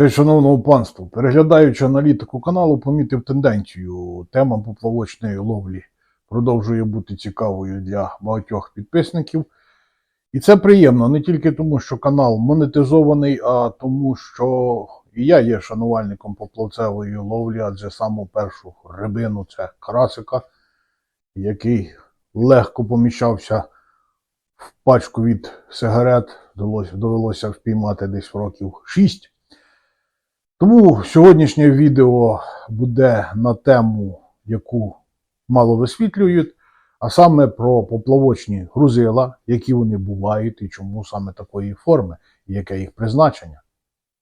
Це, шановного панства, переглядаючи аналітику каналу, помітив тенденцію. Тема поплавочної ловлі продовжує бути цікавою для багатьох підписників. І це приємно не тільки тому, що канал монетизований, а тому, що і я є шанувальником поплавцевої ловлі, адже саму першу рибину це карасика, який легко поміщався в пачку від сигарет. Довелося, впіймати десь років 6. Тому сьогоднішнє відео буде на тему, яку мало висвітлюють, а саме про поплавочні грузила, які вони бувають і чому саме такої форми, і яке їх призначення.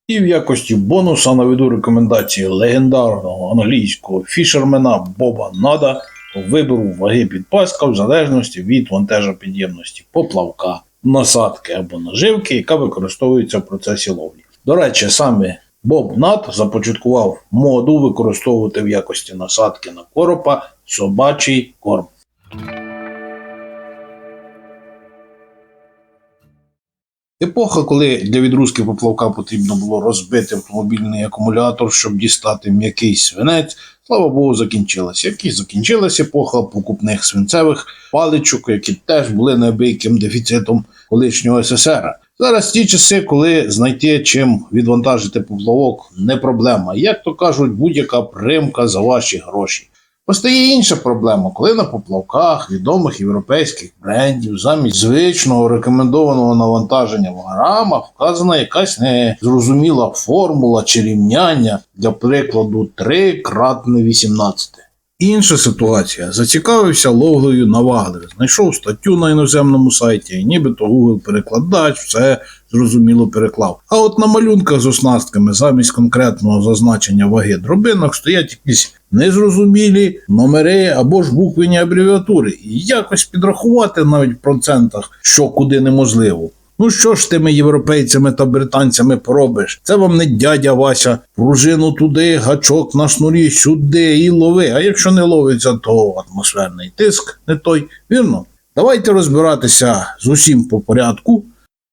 І в якості бонуса наведу рекомендації легендарного англійського фішермена Боба Нада по вибору ваги підпаска в залежності від вантажопідємності поплавка, насадки або наживки, яка використовується в процесі ловлі. До речі, саме Боб Над започаткував моду використовувати в якості насадки на коропа собачий корм. Епоха, коли для відрузки поплавка потрібно було розбити автомобільний акумулятор, щоб дістати м'який свинець, слава Богу, закінчилася. Як і закінчилася епоха покупних свинцевих паличок, які теж були неабияким дефіцитом колишнього СССР. Зараз ті часи, коли знайти чим відвантажити поплавок, не проблема. Як то кажуть, будь-яка примка за ваші гроші. Постає інша проблема, коли на поплавках відомих європейських брендів замість звичного рекомендованого навантаження в грамах вказана якась незрозуміла формула чи рівняння, для прикладу 3 кратне 18. Інша ситуація. Зацікавився ловлею на знайшов статтю на іноземному сайті, і нібито Google перекладач все зрозуміло переклав. А от на малюнках з оснастками замість конкретного зазначення ваги дробинок стоять якісь незрозумілі номери або ж буквені абревіатури. І якось підрахувати навіть в процентах, що куди неможливо. Ну що ж тими європейцями та британцями поробиш? Це вам не дядя Вася, пружину туди, гачок на шнурі сюди і лови. А якщо не ловиться, то атмосферний тиск не той. Вірно? Давайте розбиратися з усім по порядку.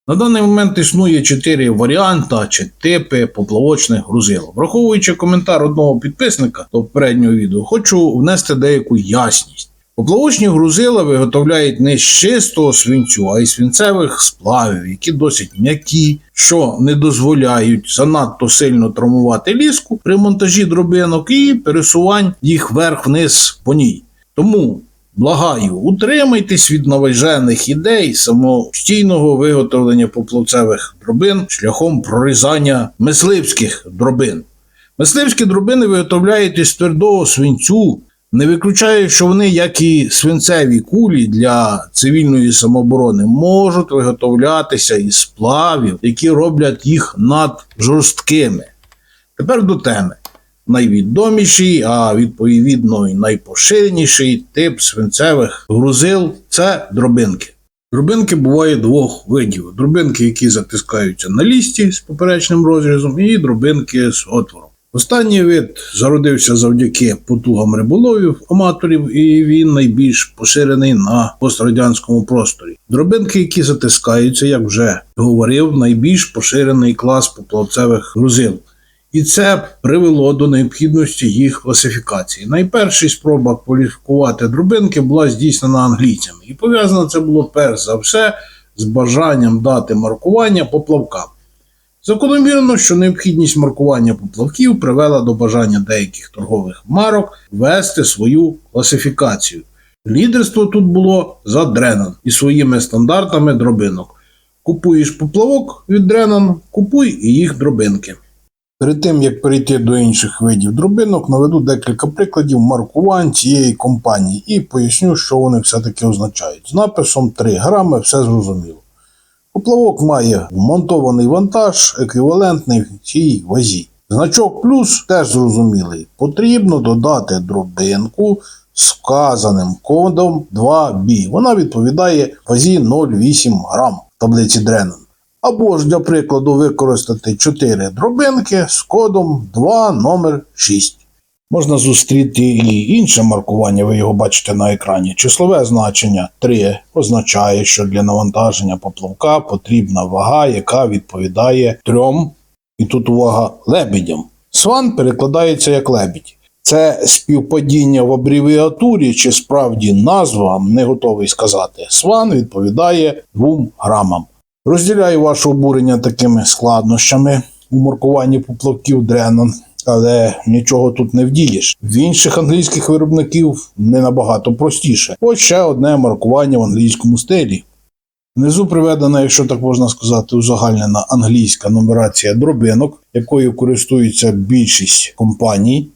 На даний момент існує чотири варіанти чи типи поплавочних грузил. Враховуючи коментар одного підписника до попереднього відео, хочу внести деяку ясність. Поплавочні грузила виготовляють не з чистого свинцю, а й свинцевих сплавів, які досить м'які, що не дозволяють занадто сильно травмувати ліску при монтажі дробинок і пересувань їх вверх-вниз по ній. Тому Благаю, утримайтесь від наважених ідей самостійного виготовлення поплавцевих дробин шляхом прорізання мисливських дробин. Мисливські дробини виготовляють із твердого свинцю, не виключаю, що вони, як і свинцеві кулі для цивільної самооборони, можуть виготовлятися із сплавів, які роблять їх наджорсткими. Тепер до теми найвідоміший, а відповідно і найпоширеніший тип свинцевих грузил це дробинки. Дробинки буває двох видів: дробинки, які затискаються на лісті з поперечним розрізом, і дробинки з отвором. Останній вид зародився завдяки потугам риболовів, аматорів, і він найбільш поширений на пострадянському просторі. Дробинки, які затискаються, як вже говорив, найбільш поширений клас поплавцевих грузил. І це привело до необхідності їх класифікації. Найперша спроба кваліфікувати дробинки була здійснена англійцями, і пов'язано це було перш за все з бажанням дати маркування поплавкам. Закономірно, що необхідність маркування поплавків привела до бажання деяких торгових марок ввести свою класифікацію. Лідерство тут було за Дренан і своїми стандартами дробинок. Купуєш поплавок від Дренан, купуй і їх дробинки. Перед тим як перейти до інших видів дробинок, наведу декілька прикладів маркувань цієї компанії і поясню, що вони все-таки означають. З написом 3 грами все зрозуміло. Поплавок має вмонтований вантаж, еквівалентний цій вазі. Значок плюс теж зрозумілий. Потрібно додати дробинку з вказаним кодом 2B. Вона відповідає вазі 0,8 грам в таблиці Дренен. Або ж для прикладу використати 4 дробинки з кодом 2 номер 6. Можна зустріти і інше маркування, ви його бачите на екрані. Числове значення 3 означає, що для навантаження поплавка потрібна вага, яка відповідає 3 і тут увага лебедям. Сван перекладається як лебідь. Це співпадіння в абревіатурі чи справді назва, не готовий сказати. Сван відповідає двом грамам. Розділяю ваше обурення такими складнощами у маркуванні поплавків Дренон, але нічого тут не вдієш. В інших англійських виробників не набагато простіше. Ось ще одне маркування в англійському стилі. Внизу приведена, якщо так можна сказати, узагальнена англійська нумерація дробинок, якою користується більшість компаній.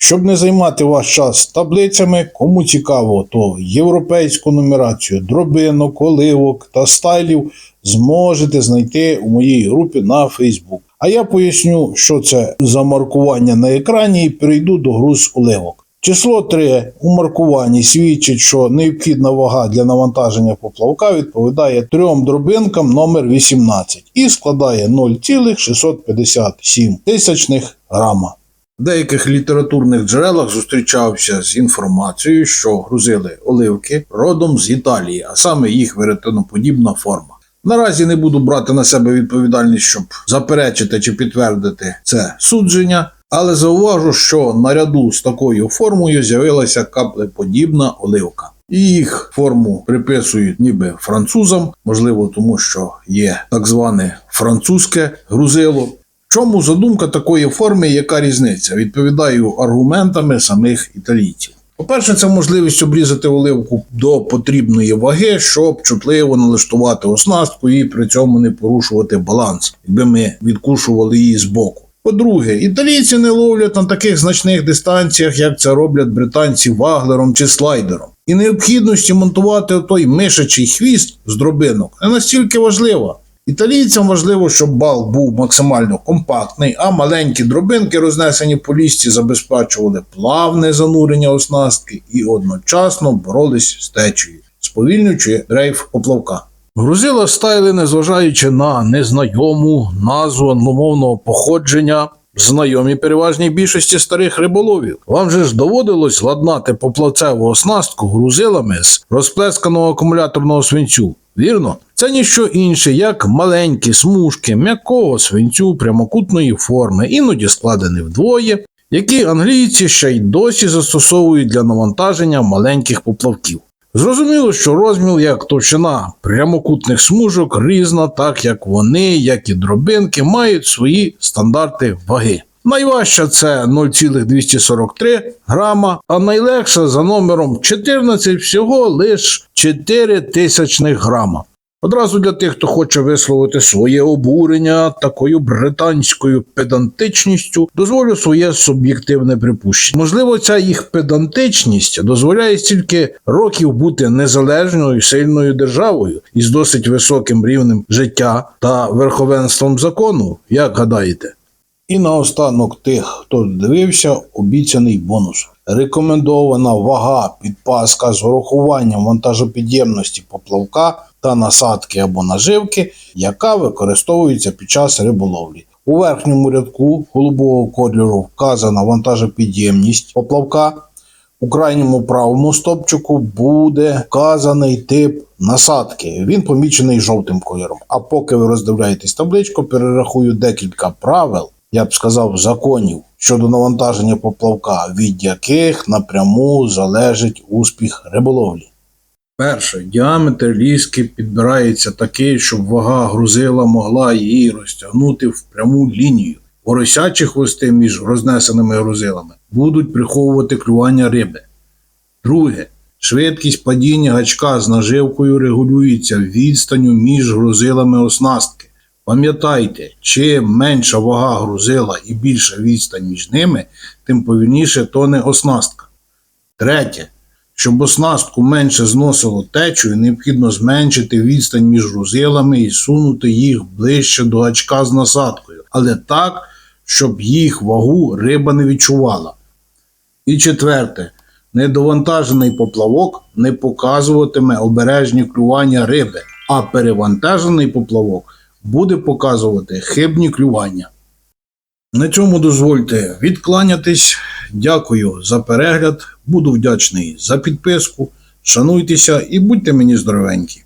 Щоб не займати ваш час таблицями, кому цікаво, то європейську нумерацію дробинок, оливок та стайлів зможете знайти у моїй групі на Facebook. А я поясню, що це за маркування на екрані і перейду до груз оливок. Число 3 у маркуванні свідчить, що необхідна вага для навантаження поплавка відповідає трьом дробинкам номер 18 і складає 0,657 тисячних грама. В деяких літературних джерелах зустрічався з інформацією, що грузили оливки родом з Італії, а саме їх веретеноподібна форма. Наразі не буду брати на себе відповідальність, щоб заперечити чи підтвердити це судження, але зауважу, що наряду з такою формою з'явилася каплеподібна оливка. І їх форму приписують ніби французам, можливо, тому що є так зване французьке грузило. В чому задумка такої форми, яка різниця? Відповідаю аргументами самих італійців. По-перше, це можливість обрізати оливку до потрібної ваги, щоб чутливо налаштувати оснастку і при цьому не порушувати баланс, якби ми відкушували її збоку. По-друге, італійці не ловлять на таких значних дистанціях, як це роблять британці ваглером чи слайдером. І необхідності монтувати той мишачий хвіст з дробинок не настільки важлива. Італійцям важливо, щоб бал був максимально компактний, а маленькі дробинки, рознесені по лісті, забезпечували плавне занурення оснастки і одночасно боролись з течею, сповільнюючи дрейф поплавка. Грузила стайли, незважаючи на незнайому назву англомовного походження, знайомі переважній більшості старих риболовів. Вам же ж доводилось ладнати поплавцеву оснастку грузилами з розплесканого акумуляторного свинцю. Вірно, це ніщо інше, як маленькі смужки м'якого свинцю прямокутної форми, іноді складені вдвоє, які англійці ще й досі застосовують для навантаження маленьких поплавків. Зрозуміло, що розмір як товщина прямокутних смужок різна, так як вони, як і дробинки, мають свої стандарти ваги. Найважча це 0,243 грама, а найлегша за номером 14 всього лише 4 тисячних грама. Одразу для тих, хто хоче висловити своє обурення такою британською педантичністю, дозволю своє суб'єктивне припущення. Можливо, ця їх педантичність дозволяє стільки років бути незалежною сильною державою із досить високим рівнем життя та верховенством закону, як гадаєте? І наостанок тих, хто дивився, обіцяний бонус. Рекомендована вага підпаска з урахуванням вантажопідємності поплавка та насадки або наживки, яка використовується під час риболовлі. У верхньому рядку голубого кольору вказана вантажопідємність поплавка. У крайньому правому стопчику буде вказаний тип насадки. Він помічений жовтим кольором. А поки ви роздивляєтесь табличку, перерахую декілька правил, я б сказав, законів щодо навантаження поплавка, від яких напряму залежить успіх риболовлі. Перше, діаметр ліски підбирається такий, щоб вага грузила могла її розтягнути в пряму лінію. Поросячі хвости між рознесеними грузилами будуть приховувати клювання риби. Друге, швидкість падіння гачка з наживкою регулюється відстанню між грузилами оснастки. Пам'ятайте, чим менша вага грузила і більша відстань між ними, тим повільніше тоне оснастка. Третє. Щоб оснастку менше зносило течою, необхідно зменшити відстань між грузилами і сунути їх ближче до гачка з насадкою, але так, щоб їх вагу риба не відчувала. І четверте, недовантажений поплавок не показуватиме обережні клювання риби, а перевантажений поплавок буде показувати хибні клювання. На цьому дозвольте відкланятись. Дякую за перегляд. Буду вдячний за підписку. Шануйтеся і будьте мені здоровенькі.